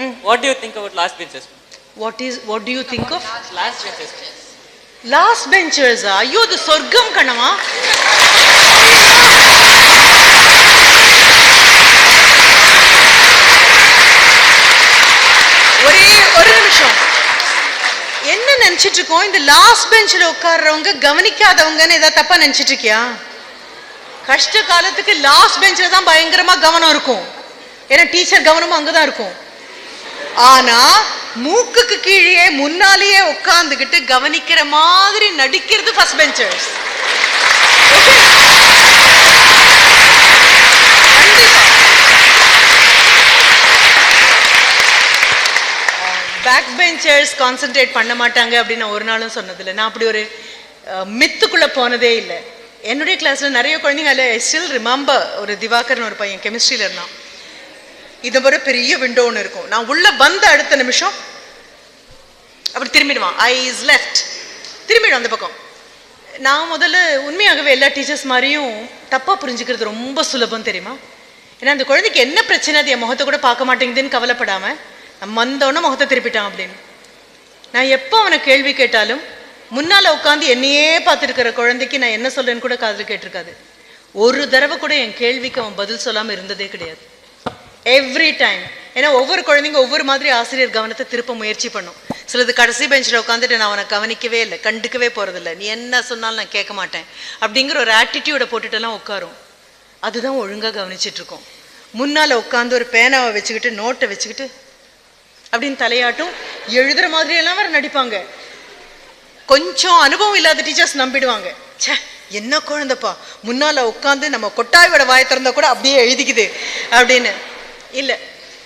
What do you think about last benches? What is what do you think of Last benches. Last பெஞ்சர்ஸா ஐயோ அது சொர்க்கம் கணமா ஒரே ஒரு நிமிஷம். என்ன நினைச்சிட்டு இருக்கோம்? இந்த லாஸ்ட் பெஞ்சில் உட்கார்றவங்க கவனிக்காதவங்கன்னு ஏதாவது தப்பா நினைச்சிட்டு இருக்கியா? கஷ்ட காலத்துக்கு லாஸ்ட் பெஞ்சில் தான் பயங்கரமா கவனம் இருக்கும். ஏன்னா டீச்சர் கவனமும் அங்கதான் இருக்கும். ஆனா மூக்குக்கு கீழே முன்னாலேயே உட்கார்ந்துகிட்டு கவனிக்கிற மாதிரி நடிக்கிறது first benchers back benchers concentrate பண்ண மாட்டாங்க அப்படின்னு ஒரு நாளும் சொன்னதில்லை. நான் அப்படி ஒரு மித்துக்குள்ள போனதே இல்லை. என்னுடைய கிளாஸ்ல நிறைய குழந்தைங்க அதில் ஸ்டில் ரிமெம்பர் ஒரு திவாகர்னு ஒரு பையன் கெமிஸ்ட்ரியில் இருந்தான். இது ஒரு பெரிய விண்டோ ஒன்று இருக்கும். நான் உள்ள வந்த அடுத்த நிமிஷம் அப்படி திரும்பிடுவான். ஐ இஸ் லெஃப்ட் திரும்பிடும் அந்த பக்கம். நான் முதல்ல உண்மையாகவே எல்லா டீச்சர்ஸ் மாதிரியும் தப்பாக புரிஞ்சுக்கிறது ரொம்ப சுலபம் தெரியுமா? ஏன்னா அந்த குழந்தைக்கு என்ன பிரச்சனை? அது என் முகத்தை கூட பார்க்க மாட்டேங்குதுன்னு கவலைப்படாமல் நம்ம வந்தோன்னே முகத்தை திருப்பிட்டான் அப்படின்னு. நான் எப்போ அவனை கேள்வி கேட்டாலும் முன்னால் உட்காந்து என்னையே பார்த்துருக்கிற குழந்தைக்கு நான் என்ன சொல்றேன்னு கூட காதில் கேட்டிருக்காது. ஒரு தடவை கூட என் கேள்விக்கு அவன் பதில் சொல்லாமல் இருந்ததே கிடையாது. எவ்ரி டைம் ஏன்னா ஒவ்வொரு குழந்தைங்க ஒவ்வொரு மாதிரி ஆசிரியர் கவனத்தை திருப்ப முயற்சி பண்ணும். சிலது கடைசி பெஞ்சில் உட்காந்துட்டு நான் அவனை கவனிக்கவே இல்லை கண்டுக்கவே போகிறதில்ல நீ என்ன சொன்னாலும் நான் கேட்க மாட்டேன். அப்படிங்கிற ஒரு ஆட்டிடியூடை போட்டுட்டெல்லாம் உட்காரும். அதுதான் ஒழுங்காக கவனிச்சிட்ருக்கோம். முன்னால் உட்காந்து ஒரு பேனாவை வச்சுக்கிட்டு நோட்டை வச்சுக்கிட்டு அப்படின்னு தலையாட்டும் எழுதுகிற மாதிரியெல்லாம் வேறு நடிப்பாங்க. கொஞ்சம் அனுபவம் இல்லாத டீச்சர்ஸ் நம்பிடுவாங்க. ச்சே என்ன குழந்தைப்பா? முன்னால் உட்காந்து நம்ம கொட்டாயோட வாயை திறந்தா கூட அப்படியே எழுதிக்குது அப்படின்னு. இல்லை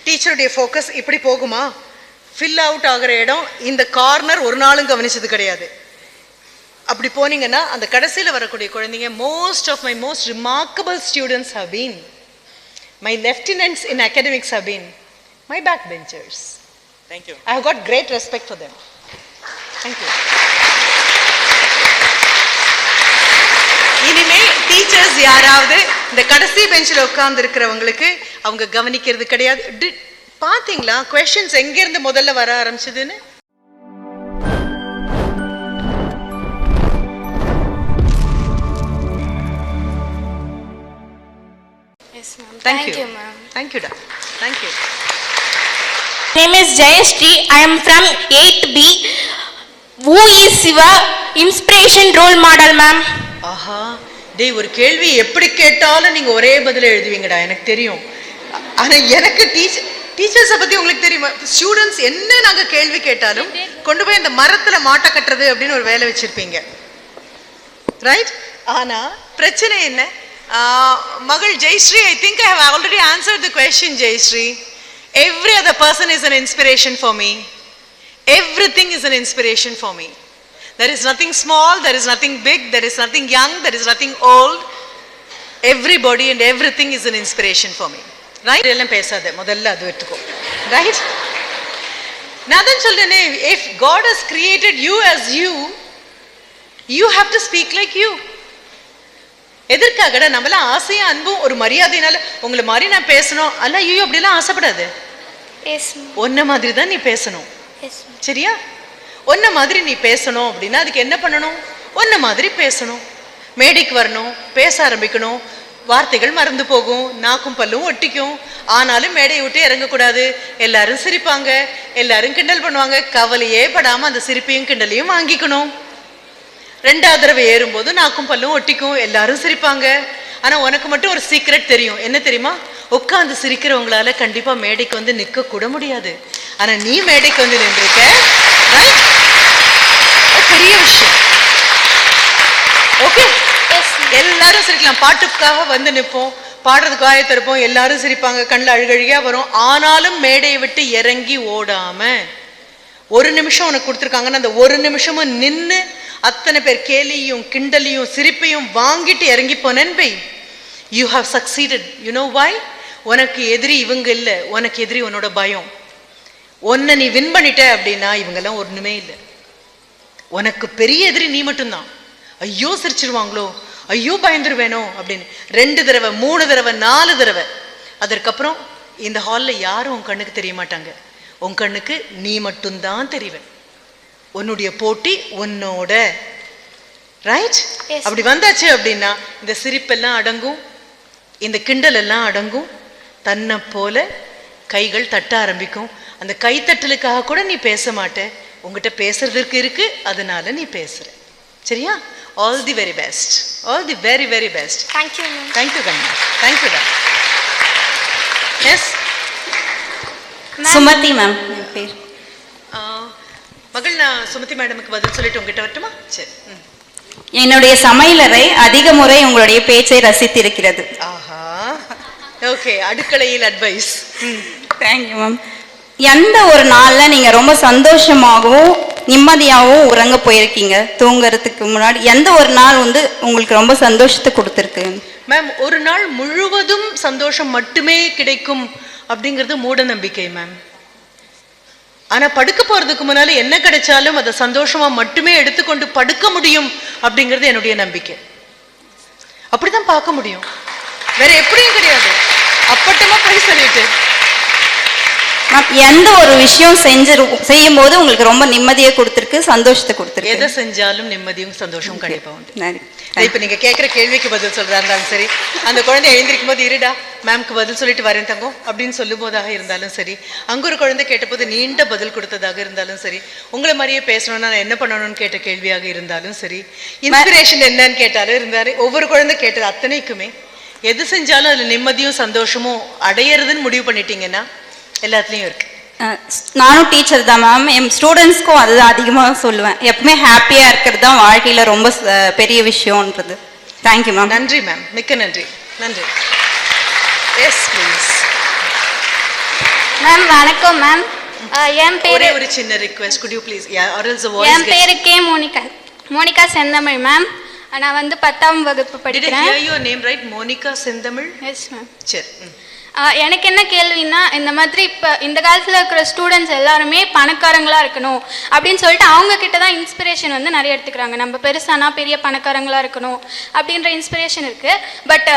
டீச்சருடைய ஃபோக்கஸ் இப்படி போகுமா ஃபில் அவுட் ஆகிற இடம் இந்த கார்னர் ஒரு நாளும் கவனிச்சது கிடையாது அப்படி போனீங்கன்னா அந்த கடைசியில் வரக்கூடிய குழந்தைங்க most of my most remarkable students have been my lieutenants in academics have been my back benchers. I have got great respect for them. Thank you. இனிமே டீச்சர்ஸ் யாராவது இந்த கடைசி பெஞ்சில் உட்கார்ந்து இருக்கிறவங்களுக்கு அவங்க கவனிக்கிறது கிடையாது பாத்தீங்களா கொஸ்டின்ஸ் எங்கிருந்து முதல்ல வர ஆரம்பிச்சதுன்னு da. Thank you. name is Jayashree. I am from 8B. Who is Siva? Inspiration role model, ma'am. ஆஹா டேய் ஒரு கேள்வி எப்படி கேட்டாலும் நீங்க ஒரே பதில எழுதுவீங்கடா எனக்கு தெரியும் ஆனா எனக்கு டீச்சர் டீச்சர்ஸை பத்தி உங்களுக்கு தெரியுமா? ஸ்டூடெண்ட்ஸ் என்ன நாங்க கேள்வி கேட்டாலும் கொண்டு போய் இந்த மரத்துல மாட்ட கட்டுறது அப்படின்னு ஒரு வேலை வச்சிருப்பீங்க. ரைட் ஆனா பிரச்சனை என்ன? மகள் Jayashree I think I have already answer the question Jayashree. Every other person is an inspiration for me Everything is an inspiration for me. There is nothing small, there is nothing big, there is nothing young, there is nothing old. Everybody and everything is an inspiration for me. Right? எல்லாம் பேசாத முதல்ல அது எடுத்துக்கோ right நான் தான் சொல்றேனே if God has created you as you you have to speak like you எதற்காகடா நம்மளாம் ஆசையும் அன்பும் ஒரு மரியாதையினால உங்களை மாதிரி நான் பேசணும் அல்ல ஐயோ அப்படிலாம் ஆசைப்படாது. ஒன்ன மாதிரி தான் நீ பேசணும். சரியா ஒன்ன மாதிரி நீ பேசணும் அப்படின்னா அதுக்கு என்ன பண்ணணும் ஒன்ன மாதிரி பேசணும் மேடைக்கு வரணும் பேச ஆரம்பிக்கணும் வார்த்தைகள் மறந்து போகும். நாக்கும் பல்லும் ஒட்டிக்கும். ஆனாலும் மேடையை விட்டு இறங்கக்கூடாது. எல்லாரும் சிரிப்பாங்க. எல்லாரும் கிண்டல் பண்ணுவாங்க. கவலையே படாமல் அந்த சிரிப்பையும் கிண்டலையும் வாங்கிக்கணும். ரெண்டாவது தடவை ஏறும்போது நாக்கும் பல்லும் ஒட்டிக்கும். எல்லாரும் சிரிப்பாங்க. ஆனால் உனக்கு மட்டும் ஒரு சீக்ரெட் தெரியும். என்ன தெரியுமா? உட்காந்து சிரிக்கிறவங்களால கண்டிப்பாக மேடைக்கு வந்து நிற்கக்கூட கூட முடியாது. ஆனால் நீ மேடைக்கு வந்து நின்றுருக்க. ரைட் அது பெரிய விஷயம் ஓகே Yes, ma'am. எல்லாரும் பாட்டுக்காக வந்து நிற்போம். பாடுறதுக்கு ஆயத்த இருப்போம். எல்லாரும் சிரிப்பாங்க. கண்ணில் அழுகழுகியா வரும். ஆனாலும் மேடையை விட்டு இறங்கி ஓடாம. ஒரு நிமிஷம் உனக்கு கொடுத்துருக்காங்கன்னு அந்த ஒரு நிமிஷமும் நின்று அத்தனை பேர் கேலியும் கிண்டலையும் சிரிப்பையும் வாங்கிட்டு இறங்கி போனேன் by you have succeeded you know why உனக்கு எதிரி இவங்க இல்லை. உனக்கு எதிரி உன்னோட பயம். உன்னை நீ வின் பண்ணிட்ட அப்படின்னா இவங்கெல்லாம் ஒன்றுமே இல்லை. உனக்கு பெரிய எதிரி நீ மட்டும்தான். ஐயோ சிரிச்சிருவாங்களோ? ஐயோ பயந்துருவேனோ அப்படின்னு. ரெண்டு தடவை மூணு தடவை நாலு தடவை. அதற்கப்புறம் இந்த ஹாலில் யாரும் உன் கண்ணுக்கு தெரிய மாட்டாங்க உன் கண்ணுக்கு நீ மட்டும்தான் தெரிவ உன்னுடைய போட்டி உன்னோட. ரைட். அப்படி வந்தாச்சு அப்படின்னா இந்த சிரிப்பெல்லாம் அடங்கும். இந்த கிண்டல் எல்லாம் அடங்கும். தன்னை போல கைகள் தட்ட ஆரம்பிக்கும். அந்த கைத்தட்டலுக்காக கூட நீ பேச மாட்ட. உங்ககிட்ட பேசுறதுக்கு இருக்கு அதனால நீ பேசுற. சரியா? All the very best all the very very best thank you ma'am thank you Kanna thank you டா எஸ் சுமதி மேம் என் பேர். மகள் நான் சுமதி மேடமுக்கு பதில் சொல்லிட்டு உங்ககிட்ட வரட்டுமா? சரி. ம். என்னுடைய சமையலறை அதிக முறை உங்களுடைய பேச்சை ரசித்திருக்கிறது. ஆஹா. ஓகே அடுக்கலையில் அட்வைஸ் தேங்க்யூ மேம் எந்த ஒரு நாள்ல நீங்க ரொம்ப சந்தோஷமாகவும் நிம்மதியாகவும் உறங்க போயிருக்கீங்க. தூங்குறதுக்கு முன்னாடி எந்த ஒரு நாள் வந்து உங்களுக்கு ரொம்ப சந்தோஷத்தை கொடுத்துருக்கு? மேம் ஒரு நாள் முழுவதும் சந்தோஷம் மட்டுமே கிடைக்கும் அப்படிங்கிறது மூட நம்பிக்கை மேம் ஆனா படுக்க போறதுக்கு முன்னால என்ன கிடைச்சாலும் அதை சந்தோஷமா மட்டுமே எடுத்துக்கொண்டு படுக்க முடியும் அப்படிங்கிறது என்னுடைய நம்பிக்கை. அப்படிதான் பார்க்க முடியும். வேற எப்படியும் கிடையாது. அப்பட்டமா போய் சொல்லிட்டு. எந்த ஒரு விஷயம் செஞ்சு செய்யும் போது உங்களுக்கு ரொம்ப நிம்மதியை கொடுத்துருக்கு சந்தோஷத்தை எதை கொடுத்துருக்கு செஞ்சாலும் நிம்மதியும் சந்தோஷம் கண்டிப்பா உண்டு. இப்ப நீங்க கேக்குற கேள்விக்கு பதில் சொல்றதா இருந்தாலும் சரி அந்த குழந்தை எழுந்திருக்கும் போது இருடா மேம்க்கு பதில் சொல்லிட்டு வரேன் தங்கம் அப்படின்னு சொல்லும் போதாக இருந்தாலும் சரி அங்க ஒரு குழந்தை கேட்டபோது நீண்ட பதில் கொடுத்ததாக இருந்தாலும் சரி உங்களை மாதிரியே பேசணும்னா நான் என்ன பண்ணணும்னு கேட்ட கேள்வியாக இருந்தாலும் சரி இன்ஸ்பிரேஷன் என்னன்னு கேட்டாலும் இருந்தாரு ஒவ்வொரு குழந்தை கேட்டது அத்தனைக்குமே எது செஞ்சாலும் அதுல நிம்மதியும் சந்தோஷமும் அடையறதுன்னு முடிவு பண்ணிட்டீங்கன்னா எல்லாத்துலயும் இருக்கு. நானும் டீச்சர் தான் மேம் என் ஸ்டூடெண்ட்ஸ்க்கும் அதுதான் அதிகமாக சொல்லுவேன். எப்பவுமே ஹாப்பியாக இருக்கிறது தான் வாழ்க்கையில் ரொம்ப பெரிய விஷயம்ன்றது. தேங்க்யூ மேம் நன்றி மேம் மிக்க நன்றி. நன்றி. எஸ் ப்ளீஸ் மேம் வணக்கம் மேம் என் பேர் ஒரே சின்ன ரிக்வெஸ்ட் குட் யூ ப்ளீஸ் என் பேரு K Monica. Monica Senthamizh ma'am நான் வந்து பத்தாம் வகுப்பு படிக்கிறேன். your name right? Monica Senthamizh? Yes ma'am சரி. எனக்கு என்ன கேள்வின்னா இந்த மாதிரி இப்போ இந்த காலத்தில் இருக்கிற ஸ்டூடெண்ட்ஸ் எல்லாருமே பணக்காரங்களாக இருக்கணும் அப்படின்னு சொல்லிட்டு அவங்க கிட்ட தான் இன்ஸ்பிரேஷன் வந்து நிறைய எடுத்துக்கிறாங்க. நம்ம பெருசானா பெரிய பணக்காரங்களாக இருக்கணும் அப்படின்ற இன்ஸ்பிரேஷன் இருக்குது பட்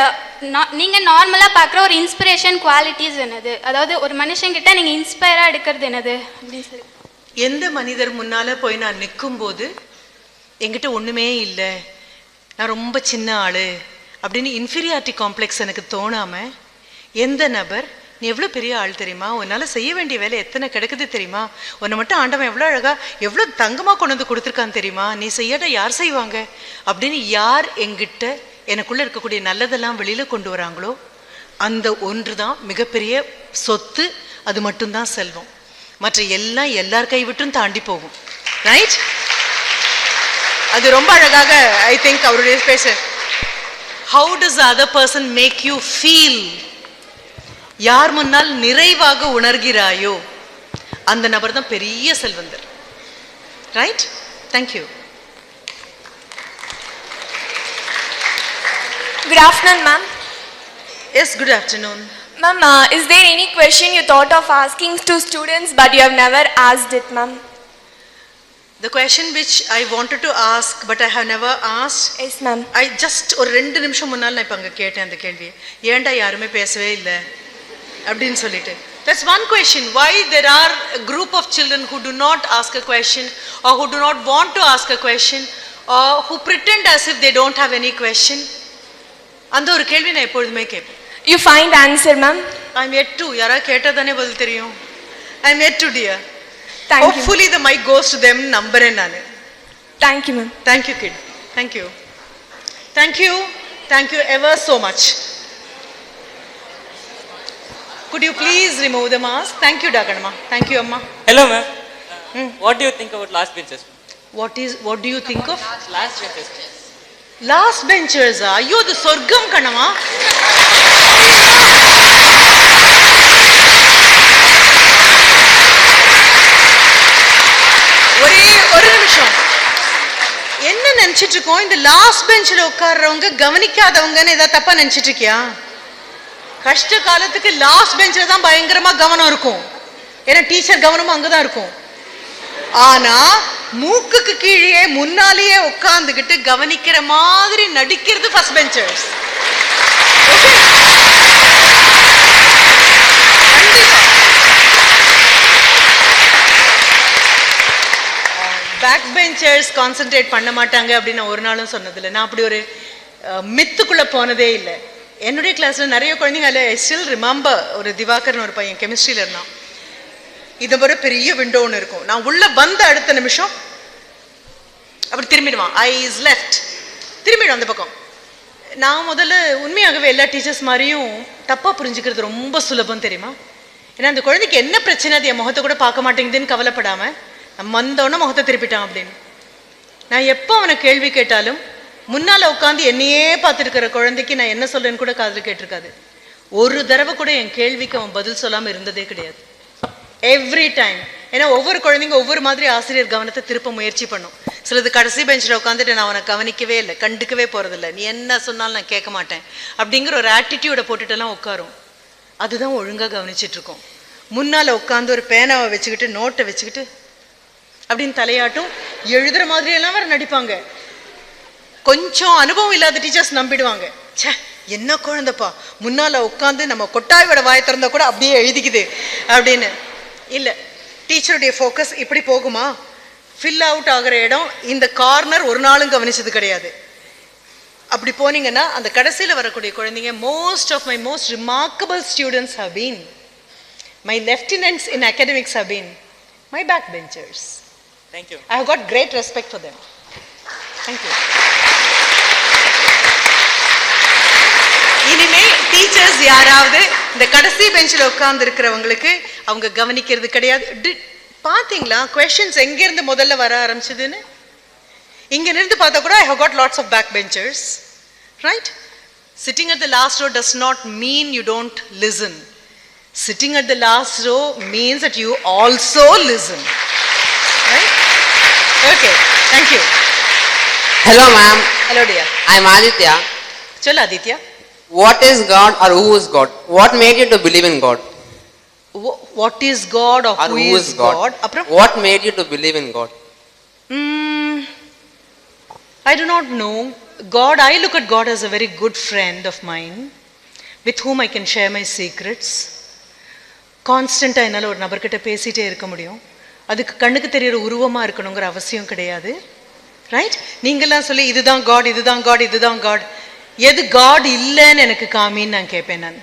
நீங்கள் நார்மலாக பார்க்குற ஒரு இன்ஸ்பிரேஷன் குவாலிட்டிஸ் என்னது? அதாவது ஒரு மனுஷங்கிட்ட நீங்கள் இன்ஸ்பயராக எடுக்கிறது என்னது? அப்படின்னு சொல்லி. எந்த மனிதர் முன்னால் போய் நான் நிற்கும் போது என்கிட்ட ஒன்றுமே இல்லை. நான் ரொம்ப சின்ன ஆள். அப்படின்னு இன்ஃபீரியாரிட்டி காம்ப்ளெக்ஸ் எனக்கு தோணாமல் எந்த நபர் நீ எவ்வளோ பெரிய ஆள் தெரியுமா? உன்னால் செய்ய வேண்டிய வேலை எத்தனை கிடக்குது தெரியுமா? உன்னை மட்டும் ஆண்டவன் எவ்வளோ அழகாக எவ்வளோ தங்கமாக கொண்டு வந்து கொடுத்துருக்கான்னு தெரியுமா? நீ செய்யாத யார் செய்வாங்க? அப்படின்னு யார் எங்கிட்ட எனக்குள்ளே இருக்கக்கூடிய நல்லதெல்லாம் வெளியில் கொண்டு வராங்களோ அந்த ஒன்று தான் மிகப்பெரிய சொத்து. அது மட்டும்தான் செல்வம். மற்ற எல்லாம் எல்லார் கைவிட்டும் தாண்டி போகும். ரைட் அது ரொம்ப அழகாக ஐ திங்க் அவருடைய பேச. How does other person make you feel யார் முன்னால் நிறைவாக உணர்கிறாயோ அந்த நபர் தான் பெரிய செல்வந்தர். Right thank you Good afternoon, ma'am. Yes good afternoon Ma'am, uh, is there any question you thought of asking to students but you have never asked it, ma'am? The question which I wanted to ask but I have never ask Yes, ma'am. I just ஒரு ரெண்டு நிமிஷம் முன்னால் நான் இப்போ அங்கே கேட்டேன் அந்த கேள்வியை. ஏன்டா யாருமே பேசவே இல்லை? அப்படின்னு சொல்லிட்டு that's one question why there are group of children who do not ask a question or who do not want to ask a question or who pretend as if they don't have any question அந்த ஒரு கேள்வி நான் எப்பொழுதுமே கேட்பேன் You find answer, ma'am. I am at to யாராவது கேட்டால் தானே பதில் தெரியும் I am at to dear Thank you. Hopefully the mic goes to them நம்புறேன் நான் Thank you, ma'am. Thank you, kid. Thank you. Thank you. Thank you ever so much. Could you please remove the mask? Thank you, Daganama. Thank you, Amma. Hello, ma'am. What do you think about last benches? What is? What do you think of? Last benches. Last benchers. ah? ஐயோ அது சொர்க்கம் கண்ணமா ஒரே ஒரு நிமிஷம் என்ன நினைச்சிட்டு இருக்கோம் இந்த லாஸ்ட் பெஞ்சில் உட்கார்றவங்க கவனிக்காதவங்கன்னு ஏதாவது தப்பா நினைச்சிட்டு இருக்கியா கஷ்ட காலத்துக்கு லாஸ்ட் பெஞ்சில் தான் பயங்கரமாக கவனம் இருக்கும். ஏன்னா டீச்சர் கவனமும் அங்கேதான் இருக்கும். ஆனால் மூக்குக்கு கீழே முன்னாலேயே உட்காந்துக்கிட்டு கவனிக்கிற மாதிரி நடிக்கிறது first benchers back benchers concentrate பண்ண மாட்டாங்க அப்படின்னு ஒரு நாளும் சொன்னதில்லை. நான் அப்படி ஒரு மித்துக்குள்ளே போனதே இல்லை. என்னுடைய கிளாஸில் நிறைய குழந்தைங்க அதில் ஸ்டில் ரிமம்பர் ஒரு திவாகர்னு ஒரு பையன் கெமிஸ்ட்ரியில் இருந்தான். இது ஒரு பெரிய விண்டோ ஒன்று இருக்கும். நான் உள்ளே வந்த அடுத்த நிமிஷம் அப்படி திரும்பிடுவான். ஐ இஸ் லெஃப்ட் திரும்பிடும் அந்த பக்கம். நான் முதல்ல உண்மையாகவே எல்லா டீச்சர்ஸ் மாதிரியும் தப்பாக புரிஞ்சுக்கிறது ரொம்ப சுலபம் தெரியுமா? ஏன்னா அந்த குழந்தைக்கு என்ன பிரச்சனை அது என் முகத்தை கூட பார்க்க மாட்டேங்குதுன்னு கவலைப்படாமல் நம்ம வந்தோடனே முகத்தை திருப்பிட்டான் அப்படின்னு. நான் எப்போ அவனை கேள்வி கேட்டாலும் முன்னால் உட்காந்து என்னையே பார்த்துருக்கிற குழந்தைக்கு நான் என்ன சொல்றேன்னு கூட காதில் கேட்டிருக்காது. ஒரு தடவை கூட என் கேள்விக்கு அவன் பதில் சொல்லாமல் இருந்ததே கிடையாது. எவ்ரி டைம் ஏன்னா ஒவ்வொரு குழந்தைங்க ஒவ்வொரு மாதிரி ஆசிரியர் கவனத்தை திருப்ப முயற்சி பண்ணும். சிலது கடைசி பெஞ்சில் உட்காந்துட்டு நான் அவனை கவனிக்கவே இல்லை கண்டுக்கவே போகிறதில்ல நீ என்ன சொன்னாலும் நான் கேட்க மாட்டேன். அப்படிங்கிற ஒரு ஆட்டிடியூடை போட்டுட்டுலாம் உட்காரும். அதுதான் ஒழுங்காக கவனிச்சிட்ருக்கோம். முன்னால் உட்காந்து ஒரு பேனாவை வச்சுக்கிட்டு நோட்டை வச்சுக்கிட்டு அப்படின்னு தலையாட்டும் எழுதுகிற மாதிரியெல்லாம் வேறு நடிப்பாங்க. கொஞ்சம் அனுபவம் இல்லாத டீச்சர்ஸ் நம்பிடுவாங்க. ச்சே என்ன குழந்தைப்பா? முன்னால் உட்காந்து நம்ம கொட்டாயோட வாயை திறந்தா கூட அப்படியே எழுதிக்குது அப்படின்னு. இல்லை டீச்சருடைய ஃபோக்கஸ் இப்படி போகுமா? ஃபில் அவுட் ஆகிற இடம் இந்த கார்னர் ஒரு நாளும் கவனிச்சது கிடையாது. அப்படி போனீங்கன்னா அந்த கடைசியில் வரக்கூடிய குழந்தைங்க most of my most remarkable students have been. My lieutenants in academics have been. My back benchers thank you I have got great respect for them. Thank you. இனிமே டீச்சர்ஸ் யாராவது இந்த கடைசி பெஞ்சில் உட்கார்ந்து இருக்கிறவங்களுக்கு அவங்க கவனிக்கிறது கிடையாது பாத்தீங்களா கொஷின்ஸ் எங்கேருந்து முதல்ல வர ஆரம்பிச்சதுன்னு இங்க நின்று பார்த்தா கூட I have got lots of back benchers right sitting at the last row does not mean you don't listen sitting at the last row means that you also listen right? Okay, thank you. Hello, ma'am. Hello, dear. I'm Aditya. Chalo, Aditya. What is God or who is God? What made you to believe in God? Wh- What is God or, Or who, is God? அப்புறம் What made you to believe in God? Mm, I do not know. God, I look at God as a very good friend of mine with whom I can share my secrets. கான்ஸ்டண்ட்டாக என்னால் ஒரு நபர்கிட்ட பேசிகிட்டே இருக்க முடியும் அதுக்கு கண்ணுக்கு தெரியிற உருவமாக இருக்கணுங்கிற அவசியம் கிடையாது ரைட் நீங்கள்லாம் சொல்லி இதுதான் காட் இதுதான் காட் இதுதான் காட் எது காட் இல்லைன்னு எனக்கு காமின்னு நான் கேட்பேன் நான்.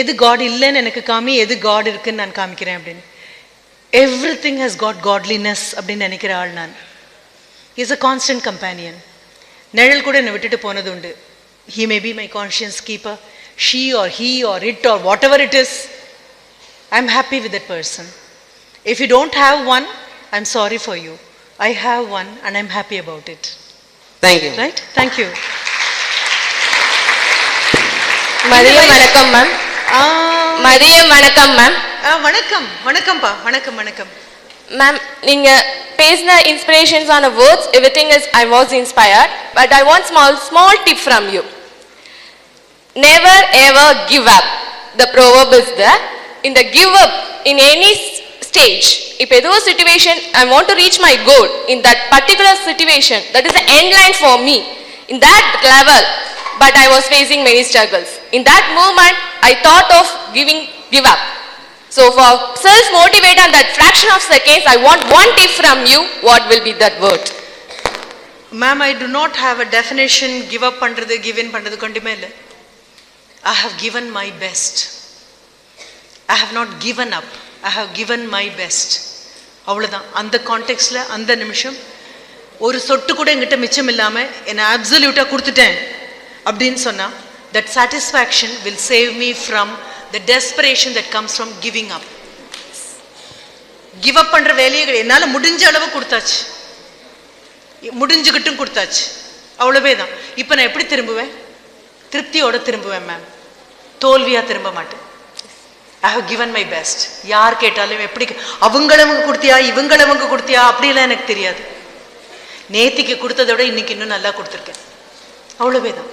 எது காட் இல்லைன்னு எனக்கு காமி எது காட் இருக்குன்னு நான் காமிக்கிறேன் அப்படின்னு. Everything has got godliness அப்படின்னு நினைக்கிற ஆள் நான். இஸ் அ கான்ஸ்டன்ட் கம்பேனியன் நிழல் கூட என்னை விட்டுட்டு போனது உண்டு. He may be my conscience keeper she or he or it or whatever it is I am happy with that person if you don't have one I am sorry for you I have one and I am happy about it Thank you. Right thank you மதியம் வணக்கம் ma'am மதியம் வணக்கம் ma'am வணக்கம். வணக்கம்ப்பா. வணக்கம் வணக்கம். Ma'am நீங்க பேசின இன்ஸ்பிரேஷன்ஸ் ஆன words everything is I was inspired but I want small small tip from you never ever give up the proverb is the இந்த give up in any stage. If I do a situation, I want to reach my goal in that particular situation. That is the end line for me. In that level, but I was facing many struggles. In that moment, I thought of giving, give up. So for self-motivate on that fraction of seconds, I want one tip from you, what will be that word? Ma'am, I do not have a definition, give up pandrathu, give in pandrathu kondimele. I have given my best. I have not given up. I have given my best அவ்வளோதான் அந்த கான்டெக்ட்ஸில் அந்த நிமிஷம் ஒரு சொட்டு கூட எங்கிட்ட மிச்சம் இல்லாமல் என்னை அப்சல்யூட்டாக கொடுத்துட்டேன். அப்படின்னு சொன்னால் that satisfaction will save me from the desperation that comes from giving up give up பண்ணுற வேலையே கிடையாது. என்னால் முடிஞ்ச அளவு கொடுத்தாச்சு. முடிஞ்சுக்கிட்டும் கொடுத்தாச்சு. அவ்வளவே தான் இப்போ நான் எப்படி திரும்புவேன்? திருப்தியோடு திரும்புவேன் மேம் தோல்வியாக திரும்ப மாட்டேன். I have given my best யார் கேட்டாலும் எப்படி அவங்களவங்க கொடுத்தியா? இவங்களவங்க கொடுத்தியா? அப்படிலாம் எனக்கு தெரியாது. நேத்திக்கு கொடுத்ததை விட இன்னைக்கு இன்னும் நல்லா கொடுத்துருக்கேன். அவ்வளவே தான்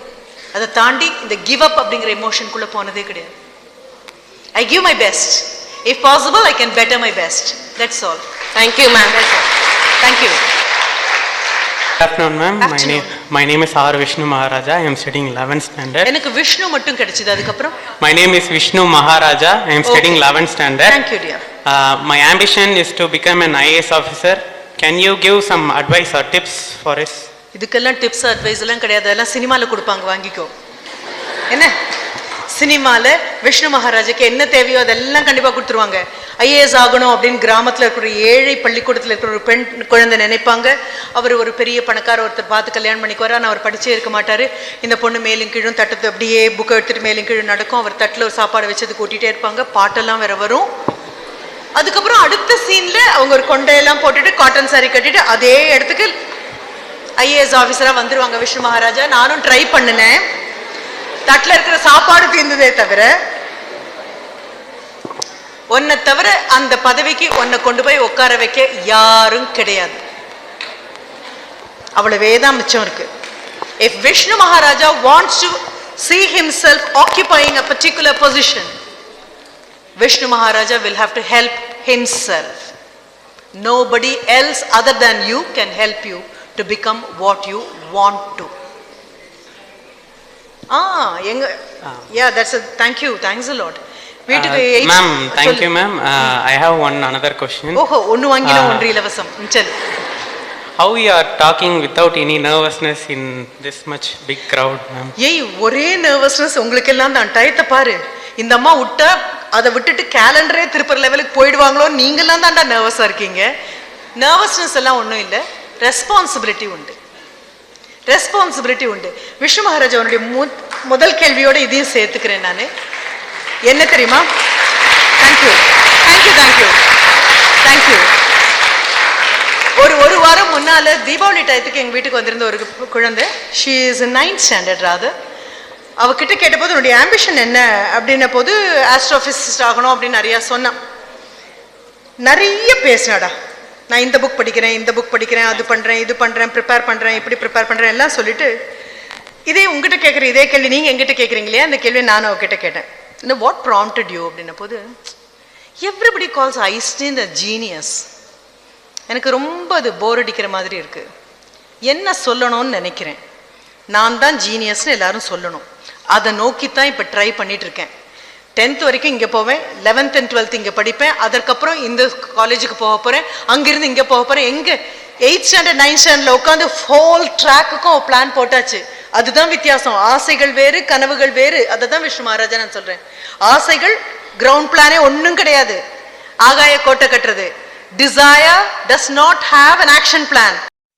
அதை தாண்டி இந்த கிவ் அப் அப்படிங்கிற எமோஷனுக்குள்ளே போனதே கிடையாது. I give my best if possible I can better my best that's all Thank you, ma'am. That's all thank you afternoon, ma'am. My Afternoon. name, my name is R. Vishnu Maharaja. I am studying 11th standard. எனக்கு விஷ்ணு மட்டும் கிடைச்சது அதுக்கப்புறம் My name is Vishnu Maharaja. I am studying Okay. 11th standard. Thank you dear Uh, my ambition is to become an IAS officer can you give some advice or tips for us? இதுக்கெல்லாம் tips advice எல்லாம் கிடையாது அதெல்லாம் சினிமாவில் கொடுப்பாங்க வாங்கிக்கோ என்ன சினிமாவில் விஷ்ணு மகாராஜுக்கு என்ன தேவையோ அதெல்லாம் கண்டிப்பாக கொடுத்துருவாங்க. ஐஏஎஸ் ஆகணும் அப்படின்னு கிராமத்தில் இருக்கிற ஏழை பள்ளிக்கூடத்தில் இருக்கிற ஒரு பெண் குழந்தை நினைப்பாங்க. அவர் ஒரு பெரிய பணக்கார ஒருத்தர் பார்த்து கல்யாணம் பண்ணிக்குவார். ஆனால் அவர் படிச்சே இருக்க மாட்டார். இந்த பொண்ணு மேலும் கீழும் தட்டத்து அப்படியே புக்கை எடுத்துட்டு மேலும் கீழும் நடக்கும். அவர் தட்டில் ஒரு சாப்பாடு வச்சது கூட்டிகிட்டே இருப்பாங்க. பாட்டெல்லாம் வேற வரும். அதுக்கப்புறம் அடுத்த சீன்ல அவங்க ஒரு கொண்டையெல்லாம் போட்டுட்டு காட்டன் சாரி கட்டிட்டு அதே இடத்துக்கு ஐஏஎஸ் ஆஃபீஸராக வந்துருவாங்க விஷ்ணு மகாராஜா. நானும் ட்ரை பண்ணினேன். தட்டுல இருக்கிற சாப்பாடு தீர்ந்ததே தவிர உன்னை தவிர அந்த பதவிக்கு உன்னை கொண்டு போய் உட்கார வைக்க யாரும் கிடையாது அவ்வளவே தான் மிச்சம் இருக்கு if Vishnu Maharaja wants to see himself occupying a particular position Vishnu Maharaja will have to help himself. Nobody else other than you can help you to become what you want to. Ah, எங்க that's a thank you, thanks a lot. வீட்டுக்கு Uh, சொல்லு. you, ma'am. Uh, I have one another question. ஓஹோ ஒன்னு வாங்கினா Ah. ஒன்று இலவசம் ம், சொல்லு How you are talking without any nervousness in this much big crowd, ma'am? ஏய் ஒரே நர்வஸ்னஸ் உங்களுக்கு எல்லாம் தான் டயத்தை பாரு இந்த அம்மா விட்டா அதை விட்டுட்டு கேலண்டரே திருப்புற லெவலுக்கு போயிடுவாங்களோ நீங்கெல்லாம் தான்டா நர்வஸாக இருக்கீங்க நர்வஸ்னஸ் எல்லாம் ஒன்றும் இல்லை ரெஸ்பான்சிபிலிட்டி உண்டு ரெஸ்பான்சிபிலிட்டி உண்டு. விஷ்ணு மகாராஜ் அவனுடைய மு- முதல் கேள்வியோட இதையும் சேர்த்துக்கிறேன் நான். என்ன தெரியுமா? தேங்க்யூ தேங்க்யூ தேங்க்யூ தேங்க்யூ ஒரு ஒரு வாரம் முன்னால தீபாவளி டயத்துக்கு எங்க வீட்டுக்கு வந்திருந்த ஒரு குழந்தை ஷீ இஸ் நைன்த் ஸ்டாண்டர்ட் ராது அவகிட்ட கேட்டபோது உன்னுடைய ஆம்பிஷன் என்ன? அப்படின்ன போது ஆஸ்ட்ரோபிசிஸ்ட் ஆகணும் அப்படின்னு நிறையா சொன்னான். நிறைய பேசினாடா. நான் இந்த புக் படிக்கிறேன் இந்த புக் படிக்கிறேன் அது பண்றேன் இது பண்றேன் ப்ரிப்பேர் பண்றேன் இப்படி ப்ரிப்பேர் பண்றேன் எல்லாம் சொல்லிட்டு இதே உங்ககிட்ட கேட்குற இதே கேள்வி நீங்க எங்கிட்ட கேட்குறீங்க இல்லையா? அந்த கேள்வி நானும் அவகிட்ட கேட்டேன். இந்த வாட் ப்ராம்ப்டட் யூ அப்படின்ன போது everybody calls Einstein the genius எனக்கு ரொம்ப அது போர் அடிக்கிற மாதிரி இருக்கு. என்ன சொல்லணும்னு நினைக்கிறேன். நான் தான் ஜீனியஸ்னு எல்லாரும் சொல்லணும். அதை நோக்கி தான் இப்போ ட்ரை பண்ணிட்டு இருக்கேன். டென்த் வரைக்கும் இங்கே போவேன். லெவன்த் அண்ட் டுவெல்த் இங்கே படிப்பேன். அதற்கப்புறம் இந்த காலேஜுக்கு போக போகிறேன் அங்கிருந்து இங்கே போக போகிறேன் எங்கே? எயித் ஸ்டாண்டர்ட் நைன்த் ஸ்டாண்டர்டில் உட்காந்து ஹோல் ட்ராக்குக்கும் பிளான் போட்டாச்சு. அதுதான் வித்தியாசம். ஆசைகள் வேறு கனவுகள் வேறு. அதை தான் விஷ்ணு மகாராஜா நான் சொல்கிறேன் ஆசைகள் கிரவுண்ட் பிளானே ஒன்றும் கிடையாது. ஆகாய கோட்டை கட்டுறது. Desire does not have an action plan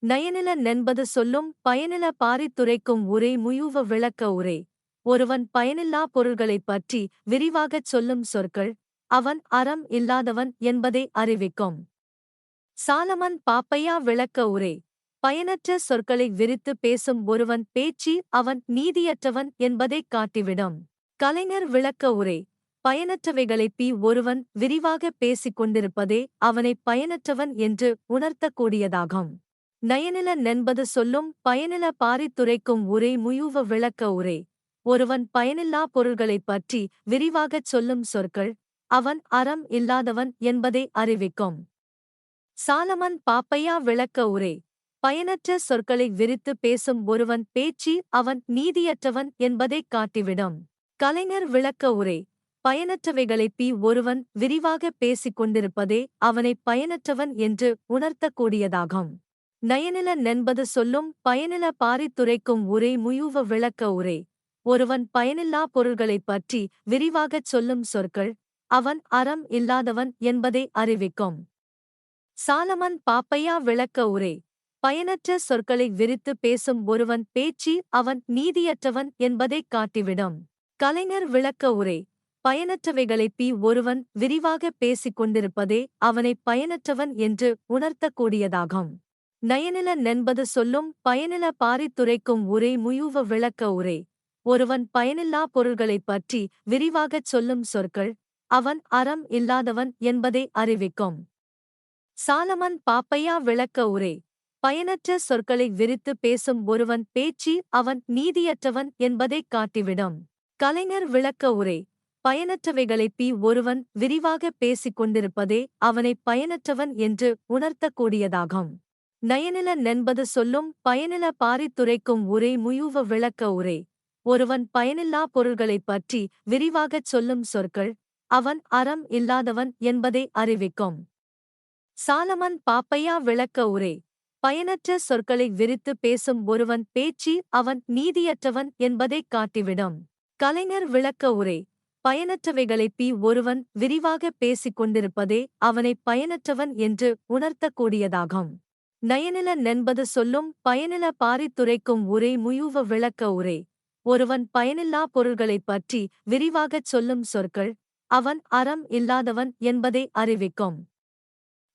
நயனில நென்பது சொல்லும் பயனில பாரித்துரைக்கும் உரை முயுவ விளக்க உரை. ஒருவன் பயனில்லா பொருள்களைப் பற்றி விரிவாகச் சொல்லும் சொற்கள் அவன் அறம் இல்லாதவன் என்பதை அறிவிக்கும். சாலமன் பாப்பையா விளக்க உரை பயனற்ற சொற்களை விரித்து பேசும் ஒருவன் பேச்சு அவன் நீதியற்றவன் என்பதைக் காட்டிவிடும். கலைஞர் விளக்க உரை பயனற்றவைகளை பி ஒருவன் விரிவாக பேசிக் கொண்டிருப்பதே அவனை பயனற்றவன் என்று உணர்த்தக்கூடியதாகும். நயனில நென்பது சொல்லும் பயனில பாரித்துரைக்கும் உரை முயுவ விளக்க உரை ஒருவன் பயனில்லா பொருள்களைப் பற்றி விரிவாகச் சொல்லும் சொற்கள் அவன் அறம் இல்லாதவன் என்பதை அறிவிக்கும். சாலமன் பாப்பையா விளக்க உரை பயனற்ற சொற்களை விரித்து பேசும் ஒருவன் பேச்சு அவன் நீதியற்றவன் என்பதைக் காட்டிவிடும். கலைஞர் விளக்க உரை பயனற்றவைகளை பி ஒருவன் விரிவாக பேசிக் கொண்டிருப்பதே அவனை பயனற்றவன் என்று உணர்த்தக்கூடியதாகும். நயனில நென்பது சொல்லும் பயனில பாரித்துரைக்கும் உரை முயுவ விளக்க உரை ஒருவன் பயனில்லா பொருள்களைப் பற்றி விரிவாகச் சொல்லும் சொற்கள் அவன் அறம் இல்லாதவன் என்பதை அறிவிக்கும். சாலமன் பாப்பையா விளக்க உரை பயனற்ற சொற்களை விரித்து பேசும் ஒருவன் பேச்சு அவன் நீதியற்றவன் என்பதைக் காட்டிவிடும். கலைஞர் விளக்க உரை பயனற்றவைகளை பி ஒருவன் விரிவாக பேசிக் கொண்டிருப்பதே அவனை பயனற்றவன் என்று உணர்த்தக்கூடியதாகும். நயனில நென்பது சொல்லும் பயனில பாரித்துரைக்கும் உரை முயுவ விளக்க உரை ஒருவன் பயனில்லா பொருள்களைப் பற்றி விரிவாகச் சொல்லும் சொற்கள் அவன் அறம் இல்லாதவன் என்பதை அறிவிக்கும். சாலமன் பாப்பையா விளக்க உரை பயனற்ற சொற்களை விரித்து பேசும் ஒருவன் பேச்சு அவன் நீதியற்றவன் என்பதைக் காட்டிவிடும். கலைஞர் விளக்க உரை பயனற்றவைகளை பி ஒருவன் விரிவாக பேசிக் கொண்டிருப்பதே அவனை பயனற்றவன் என்று உணர்த்தக்கூடியதாகும். நயனில நென்பது சொல்லும் பயனில பாரித்துரைக்கும் உரை முயுவ விளக்க உரை ஒருவன் பயனில்லா பொருள்களைப் பற்றி விரிவாகச் சொல்லும் சொற்கள் அவன் அறம் இல்லாதவன் என்பதை அறிவிக்கும். சாலமன் பாப்பையா விளக்க உரை பயனற்ற சொற்களை விரித்து பேசும் ஒருவன் பேச்சு அவன் நீதியற்றவன் என்பதைக் காட்டிவிடும். கலைஞர் விளக்க உரை பயனற்றவைகளை பி ஒருவன் விரிவாக பேசிக் கொண்டிருப்பதே அவனை பயனற்றவன் என்று உணர்த்தக்கூடியதாகும். நயனில நென்பது சொல்லும் பயனில பாரித்துரைக்கும் உரை முயுவ விளக்க உரை ஒருவன் பயனில்லா பொருள்களைப் பற்றி விரிவாகச் சொல்லும் சொற்கள் அவன் அறம் இல்லாதவன் என்பதை அறிவிக்கும்.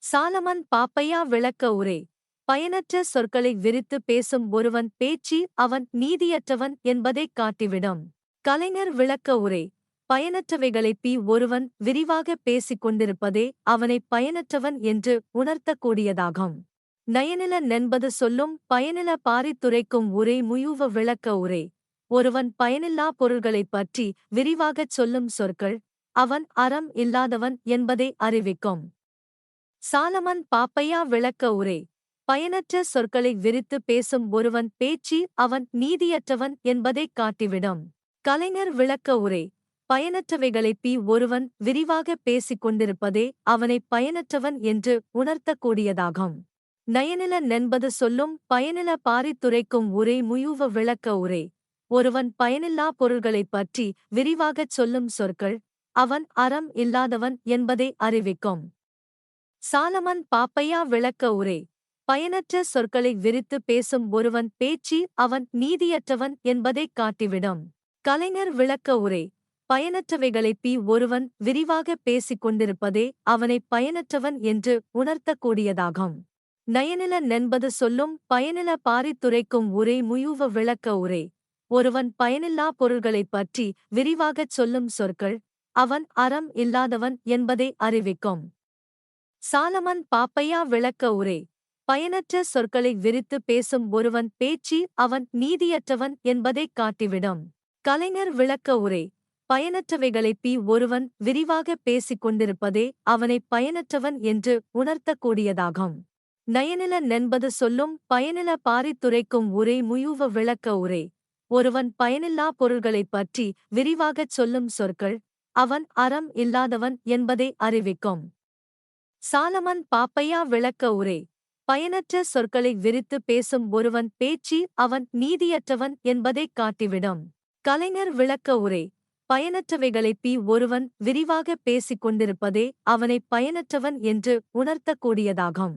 சாலமன் பாப்பையா விளக்க உரை பயனற்ற சொற்களை விரித்து பேசும் ஒருவன் பேச்சு அவன் நீதியற்றவன் என்பதைக் காட்டிவிடும். கலைஞர் விளக்க உரை பயனற்றவைகளை பி ஒருவன் விரிவாக பேசிக் கொண்டிருப்பதே அவனை பயனற்றவன் என்று உணர்த்தக்கூடியதாகும். நயனில நென்பது சொல்லும் பயனில பாரித்துரைக்கும் உரை முயுவ விளக்க உரை ஒருவன் பயனில்லா பொருள்களைப் பற்றி விரிவாகச் சொல்லும் சொற்கள் அவன் அறம் இல்லாதவன் என்பதை அறிவிக்கும். சாலமன் பாப்பையா விளக்க உரை பயனற்ற சொற்களை விரித்து பேசும் ஒருவன் பேச்சு அவன் நீதியற்றவன் என்பதைக் காட்டிவிடும். கலைஞர் விளக்க உரை பயனற்றவைகளை பி ஒருவன் விரிவாக பேசிக் கொண்டிருப்பதே அவனை பயனற்றவன் என்று உணர்த்தக்கூடியதாகும். நயனில நென்பது சொல்லும் பயனில பாரித்துரைக்கும் உரை முயுவ விளக்க உரை ஒருவன் பயனில்லா பொருள்களைப் பற்றி விரிவாகச் சொல்லும் சொற்கள் அவன் அறம் இல்லாதவன் என்பதை அறிவிக்கும். சாலமன் பாப்பையா விளக்க உரை பயனற்ற சொற்களை விரித்து பேசும் ஒருவன் பேச்சு அவன் நீதியற்றவன் என்பதைக் காட்டிவிடும். கலைஞர் விளக்க உரை பயனற்றவைகளை பி ஒருவன் விரிவாக பேசிக் கொண்டிருப்பதே அவனை பயனற்றவன் என்று உணர்த்தக்கூடியதாகும். நயனில நென்பது சொல்லும் பயனில பாரித்துரைக்கும் உரை முயுவ விளக்க உரை ஒருவன் பயனில்லா பொருள்களைப் பற்றி விரிவாகச் சொல்லும் சொற்கள் அவன் அறம் இல்லாதவன் என்பதை அறிவிக்கும். சாலமன் பாப்பையா விளக்க உரை பயனற்ற சொற்களை விரித்து பேசும் ஒருவன் பேச்சு அவன் நீதியற்றவன் என்பதைக் காட்டிவிடும். கலைஞர் விளக்க உரை பயனற்றவைகளை பி ஒருவன் விரிவாக பேசிக் கொண்டிருப்பதே அவனை பயனற்றவன் என்று உணர்த்தக்கூடியதாகும். நயனில நென்பது சொல்லும் பயனில பாரித்துரைக்கும் உரை முயுவ விளக்க உரை ஒருவன் பயனில்லா பொருள்களைப் பற்றி விரிவாகச் சொல்லும் சொற்கள் அவன் அறம் இல்லாதவன் என்பதை அறிவிக்கும். சாலமன் பாப்பையா விளக்க உரை பயனற்ற சொற்களை விரித்து பேசும் ஒருவன் பேச்சு அவன் நீதியற்றவன் என்பதைக் காட்டிவிடும். கலைஞர் விளக்க உரை பயனற்றவைகளை பி ஒருவன் விரிவாக பேசிக் கொண்டிருப்பதே அவனை பயனற்றவன் என்று உணர்த்தக்கூடியதாகும்.